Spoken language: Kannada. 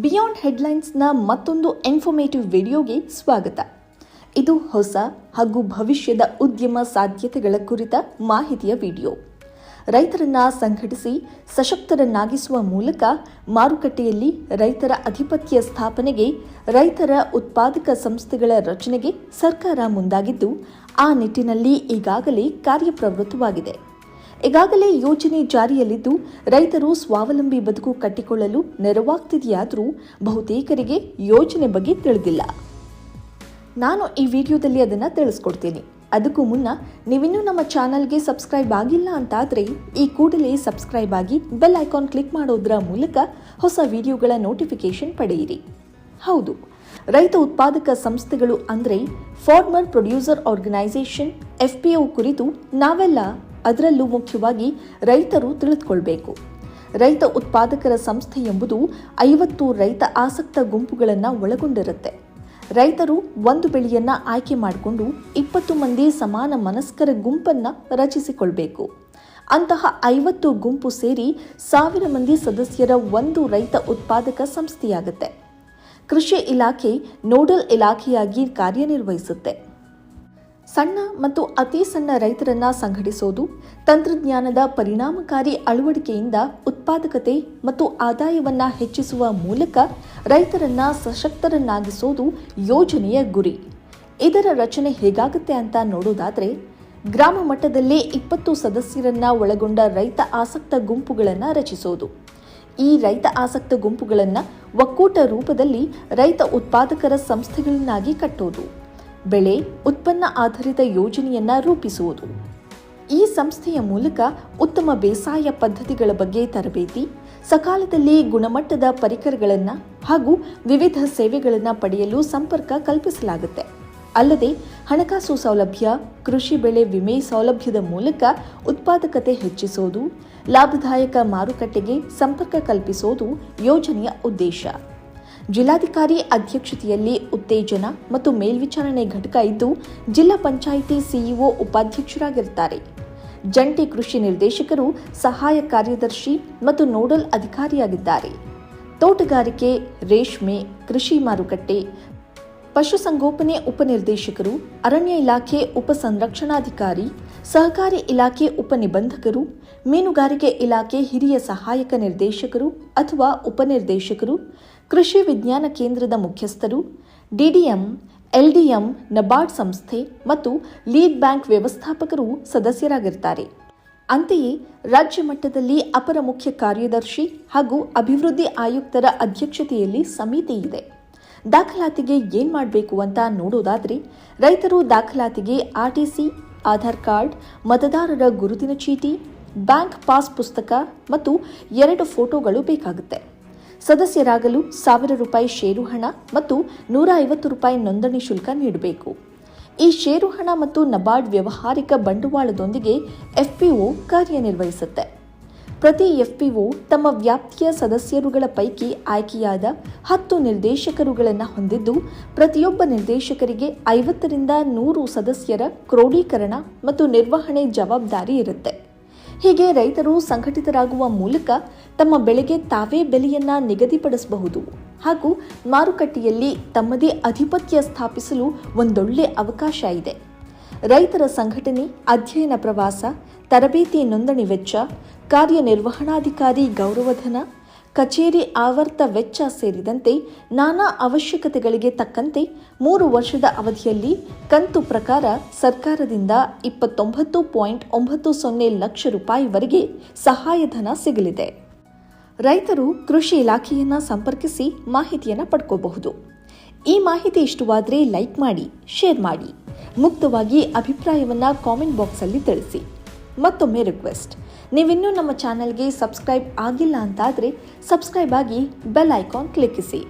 ಬಿಯಾಂಡ್ ಹೆಡ್ಲೈನ್ಸ್ನ ಮತ್ತೊಂದು ಇನ್ಫಾರ್ಮೇಟಿವ್ ವಿಡಿಯೋಗೆ ಸ್ವಾಗತ. ಇದು ಹೊಸ ಹಾಗೂ ಭವಿಷ್ಯದ ಉದ್ಯಮ ಸಾಧ್ಯತೆಗಳ ಕುರಿತ ಮಾಹಿತಿಯ ವಿಡಿಯೋ ರೈತರನ್ನ ಸಂಘಟಿಸಿ ಸಶಕ್ತರನ್ನಾಗಿಸುವ ಮೂಲಕ ಮಾರುಕಟ್ಟೆಯಲ್ಲಿ ರೈತರ ಅಧಿಪತ್ಯ ಸ್ಥಾಪನೆಗೆ ರೈತರ ಉತ್ಪಾದಕ ಸಂಸ್ಥೆಗಳ ರಚನೆಗೆ ಸರ್ಕಾರ ಮುಂದಾಗಿದ್ದು, ಆ ನಿಟ್ಟಿನಲ್ಲಿ ಈಗಾಗಲೇ ಕಾರ್ಯಪ್ರವೃತ್ತವಾಗಿದೆ. ಈಗಾಗಲೇ ಯೋಜನೆ ಜಾರಿಯಲ್ಲಿದ್ದು, ರೈತರು ಸ್ವಾವಲಂಬಿ ಬದುಕು ಕಟ್ಟಿಕೊಳ್ಳಲು ನೆರವಾಗ್ತಿದೆಯಾದರೂ ಬಹುತೇಕರಿಗೆ ಯೋಜನೆ ಬಗ್ಗೆ ತಿಳಿದಿಲ್ಲ. ನಾನು ಈ ವಿಡಿಯೋದಲ್ಲಿ ಅದನ್ನು ತಿಳಿಸ್ಕೊಡ್ತೀನಿ. ಅದಕ್ಕೂ ಮುನ್ನ, ನೀವಿನ್ನೂ ನಮ್ಮ ಚಾನಲ್ಗೆ ಸಬ್ಸ್ಕ್ರೈಬ್ ಆಗಿಲ್ಲ ಅಂತಾದರೆ, ಈ ಕೂಡಲೇ ಸಬ್ಸ್ಕ್ರೈಬ್ ಆಗಿ ಬೆಲ್ ಐಕಾನ್ ಕ್ಲಿಕ್ ಮಾಡೋದರ ಮೂಲಕ ಹೊಸ ವಿಡಿಯೋಗಳ ನೋಟಿಫಿಕೇಶನ್ ಪಡೆಯಿರಿ. ಹೌದು, ರೈತ ಉತ್ಪಾದಕ ಸಂಸ್ಥೆಗಳು ಅಂದರೆ, farmer producer organisation, F P O ಕುರಿತು ನಾವೆಲ್ಲ ಅದರಲ್ಲೂ ಮುಖ್ಯವಾಗಿ ರೈತರು ತಿಳಿದುಕೊಳ್ಬೇಕು. ರೈತ ಉತ್ಪಾದಕರ ಸಂಸ್ಥೆ ಎಂಬುದು ಐವತ್ತು ರೈತ ಆಸಕ್ತ ಗುಂಪುಗಳನ್ನು ಒಳಗೊಂಡಿರುತ್ತೆ. ರೈತರು ಒಂದು ಬೆಳೆಯನ್ನ ಆಯ್ಕೆ ಮಾಡಿಕೊಂಡು ಇಪ್ಪತ್ತು ಮಂದಿ ಸಮಾನ ಮನಸ್ಕರ ಗುಂಪನ್ನ ರಚಿಸಿಕೊಳ್ಬೇಕು. ಅಂತಹ ಐವತ್ತು ಗುಂಪು ಸೇರಿ ಸಾವಿರ ಮಂದಿ ಸದಸ್ಯರ ಒಂದು ರೈತ ಉತ್ಪಾದಕ ಸಂಸ್ಥೆಯಾಗುತ್ತೆ. ಕೃಷಿ ಇಲಾಖೆ ನೋಡಲ್ ಇಲಾಖೆಯಾಗಿ ಕಾರ್ಯನಿರ್ವಹಿಸುತ್ತೆ. ಸಣ್ಣ ಮತ್ತು ಅತಿ ಸಣ್ಣ ರೈತರನ್ನ ಸಂಘಟಿಸೋದು, ತಂತ್ರಜ್ಞಾನದ ಪರಿಣಾಮಕಾರಿ ಅಳವಡಿಕೆಯಿಂದ ಉತ್ಪಾದಕತೆ ಮತ್ತು ಆದಾಯವನ್ನ ಹೆಚ್ಚಿಸುವ ಮೂಲಕ ರೈತರನ್ನ ಸಶಕ್ತರನ್ನಾಗಿಸೋದು ಯೋಜನೆಯ ಗುರಿ. ಇದರ ರಚನೆ ಹೇಗಾಗುತ್ತೆ ಅಂತ ನೋಡೋದಾದರೆ, ಗ್ರಾಮ ಮಟ್ಟದಲ್ಲಿ ಇಪ್ಪತ್ತು ಸದಸ್ಯರನ್ನ ಒಳಗೊಂಡ ರೈತ ಆಸಕ್ತ ಗುಂಪುಗಳನ್ನು ರಚಿಸೋದು. ಈ ರೈತ ಆಸಕ್ತ ಗುಂಪುಗಳನ್ನು ಒಕ್ಕೂಟ ರೂಪದಲ್ಲಿ ರೈತ ಉತ್ಪಾದಕರ ಸಂಸ್ಥೆಗಳನ್ನಾಗಿ ಕಟ್ಟೋದು. ಬೆಳೆ ಉತ್ಪನ್ನ ಆಧಾರಿತ ಯೋಜನೆಯನ್ನ ರೂಪಿಸುವುದು. ಈ ಸಂಸ್ಥೆಯ ಮೂಲಕ ಉತ್ತಮ ಬೇಸಾಯ ಪದ್ಧತಿಗಳ ಬಗ್ಗೆ ತರಬೇತಿ, ಸಕಾಲದಲ್ಲಿ ಗುಣಮಟ್ಟದ ಪರಿಕರಗಳನ್ನು ಹಾಗೂ ವಿವಿಧ ಸೇವೆಗಳನ್ನು ಪಡೆಯಲು ಸಂಪರ್ಕ ಕಲ್ಪಿಸಲಾಗುತ್ತೆ. ಅಲ್ಲದೆ, ಹಣಕಾಸು ಸೌಲಭ್ಯ, ಕೃಷಿ ಬೆಳೆ ವಿಮೆ ಸೌಲಭ್ಯದ ಮೂಲಕ ಉತ್ಪಾದಕತೆ ಹೆಚ್ಚಿಸೋದು, ಲಾಭದಾಯಕ ಮಾರುಕಟ್ಟೆಗೆ ಸಂಪರ್ಕ ಕಲ್ಪಿಸೋದು ಯೋಜನೆಯ ಉದ್ದೇಶ. ಜಿಲ್ಲಾಧಿಕಾರಿ ಅಧ್ಯಕ್ಷತೆಯಲ್ಲಿ ಉತ್ತೇಜನ ಮತ್ತು ಮೇಲ್ವಿಚಾರಣೆ ಘಟಕ ಇದ್ದು, ಜಿಲ್ಲಾ ಪಂಚಾಯಿತಿ ಸಿಇಒ ಉಪಾಧ್ಯಕ್ಷರಾಗಿರುತ್ತಾರೆ. ಜಂಟಿ ಕೃಷಿ ನಿರ್ದೇಶಕರು ಸಹಾಯ ಕಾರ್ಯದರ್ಶಿ ಮತ್ತು ನೋಡಲ್ ಅಧಿಕಾರಿಯಾಗಿದ್ದಾರೆ. ತೋಟಗಾರಿಕೆ, ರೇಷ್ಮೆ, ಕೃಷಿ ಮಾರುಕಟ್ಟೆ, ಪಶುಸಂಗೋಪನೆ ಉಪನಿರ್ದೇಶಕರು, ಅರಣ್ಯ ಇಲಾಖೆ ಉಪಸಂರಕ್ಷಣಾಧಿಕಾರಿ ಸಹಕಾರಿ ಇಲಾಖೆ ಉಪನಿಬಂಧಕರು, ಮೀನುಗಾರಿಕೆ ಇಲಾಖೆ ಹಿರಿಯ ಸಹಾಯಕ ನಿರ್ದೇಶಕರು ಅಥವಾ ಉಪನಿರ್ದೇಶಕರು, ಕೃಷಿ ವಿಜ್ಞಾನ ಕೇಂದ್ರದ ಮುಖ್ಯಸ್ಥರು ಡಿಡಿಎಂ ಎಲ್ಡಿಎಂ ನಬಾರ್ಡ್ ಸಂಸ್ಥೆ ಮತ್ತು ಲೀಡ್ ಬ್ಯಾಂಕ್ ವ್ಯವಸ್ಥಾಪಕರು ಸದಸ್ಯರಾಗಿರ್ತಾರೆ. ಅಂತೆಯೇ ರಾಜ್ಯ ಮಟ್ಟದಲ್ಲಿ ಅಪರ ಮುಖ್ಯ ಕಾರ್ಯದರ್ಶಿ ಹಾಗೂ ಅಭಿವೃದ್ಧಿ ಆಯುಕ್ತರ ಅಧ್ಯಕ್ಷತೆಯಲ್ಲಿ ಸಮಿತಿ ಇದೆ. ದಾಖಲಾತಿಗೆ ಏನ್ ಮಾಡಬೇಕು ಅಂತ ನೋಡೋದಾದ್ರೆ ರೈತರು ದಾಖಲಾತಿಗೆ ಆರ್ಟಿಸಿ ಆಧಾರ್ ಕಾರ್ಡ್, ಮತದಾರರ ಗುರುತಿನ ಚೀಟಿ, ಬ್ಯಾಂಕ್ ಪಾಸ್ ಪುಸ್ತಕ ಮತ್ತು ಎರಡು ಫೋಟೋಗಳು ಬೇಕಾಗುತ್ತೆ. ಸದಸ್ಯರಾಗಲು ಸಾವಿರ ರೂಪಾಯಿ ಷೇರು ಹಣ ಮತ್ತು ನೂರ ಐವತ್ತು ರೂಪಾಯಿ ನೋಂದಣಿ ಶುಲ್ಕ ನೀಡಬೇಕು. ಈ ಷೇರು ಹಣ ಮತ್ತು ನಬಾರ್ಡ್ ವ್ಯವಹಾರಿಕ ಬಂಡವಾಳದೊಂದಿಗೆ ಎಫ್ಪಿಒ ಕಾರ್ಯನಿರ್ವಹಿಸುತ್ತೆ. ಪ್ರತಿ ಎಫ್ಪಿಒ ತಮ್ಮ ವ್ಯಾಪ್ತಿಯ ಸದಸ್ಯರುಗಳ ಪೈಕಿ ಆಯ್ಕೆಯಾದ ಹತ್ತು ನಿರ್ದೇಶಕರುಗಳನ್ನು ಹೊಂದಿದ್ದು, ಪ್ರತಿಯೊಬ್ಬ ನಿರ್ದೇಶಕರಿಗೆ ಐವತ್ತರಿಂದ ನೂರು ಸದಸ್ಯರ ಕ್ರೋಢೀಕರಣ ಮತ್ತು ನಿರ್ವಹಣೆ ಜವಾಬ್ದಾರಿ ಇರುತ್ತೆ. ಹೀಗೆ ರೈತರು ಸಂಘಟಿತರಾಗುವ ಮೂಲಕ ತಮ್ಮ ಬೆಳೆಗೆ ತಾವೇ ಬೆಲೆಯನ್ನ ನಿಗದಿಪಡಿಸಬಹುದು ಹಾಗೂ ಮಾರುಕಟ್ಟೆಯಲ್ಲಿ ತಮ್ಮದೇ ಅಧಿಪತ್ಯ ಸ್ಥಾಪಿಸಲು ಒಂದೊಳ್ಳೆ ಅವಕಾಶ ಇದೆ. ರೈತರ ಸಂಘಟನೆ, ಅಧ್ಯಯನ ಪ್ರವಾಸ ತರಬೇತಿ ನೋಂದಣಿ ವೆಚ್ಚ, ಕಾರ್ಯನಿರ್ವಹಣಾಧಿಕಾರಿ ಗೌರವಧನ, ಕಚೇರಿ ಆವರ್ತ ವೆಚ್ಚ ಸೇರಿದಂತೆ ನಾನಾ ಅವಶ್ಯಕತೆಗಳಿಗೆ ತಕ್ಕಂತೆ ಮೂರು ವರ್ಷದ ಅವಧಿಯಲ್ಲಿ ಕಂತು ಪ್ರಕಾರ ಸರ್ಕಾರದಿಂದ ಇಪ್ಪತ್ತೊಂಬತ್ತು ಪಾಯಿಂಟ್ ಒಂಬತ್ತು ಸೊನ್ನೆ ಲಕ್ಷ ರೂಪಾಯಿವರೆಗೆ ಸಹಾಯಧನ ಸಿಗಲಿದೆ. ರೈತರು ಕೃಷಿ ಇಲಾಖೆಯನ್ನ ಸಂಪರ್ಕಿಸಿ ಮಾಹಿತಿಯನ್ನು ಪಡ್ಕೋಬಹುದು. ಈ ಮಾಹಿತಿ ಇಷ್ಟವಾದರೆ ಲೈಕ್ ಮಾಡಿ, ಶೇರ್ ಮಾಡಿ. ಮುಕ್ತವಾಗಿ ಅಭಿಪ್ರಾಯವನ್ನು ಕಾಮೆಂಟ್ ಬಾಕ್ಸಲ್ಲಿ ತಿಳಿಸಿ. ಮತ್ತೊಮ್ಮೆ ರಿಕ್ವೆಸ್ಟ್ ನೀವಿನ್ನೂ ನಮ್ಮ ಚಾನಲ್ಗೆ ಸಬ್ಸ್ಕ್ರೈಬ್ ಆಗಿಲ್ಲ ಅಂತಾದರೆ ಸಬ್ಸ್ಕ್ರೈಬ್ ಆಗಿ ಬೆಲ್ ಐಕಾನ್ ಕ್ಲಿಕ್ಕಿಸಿ.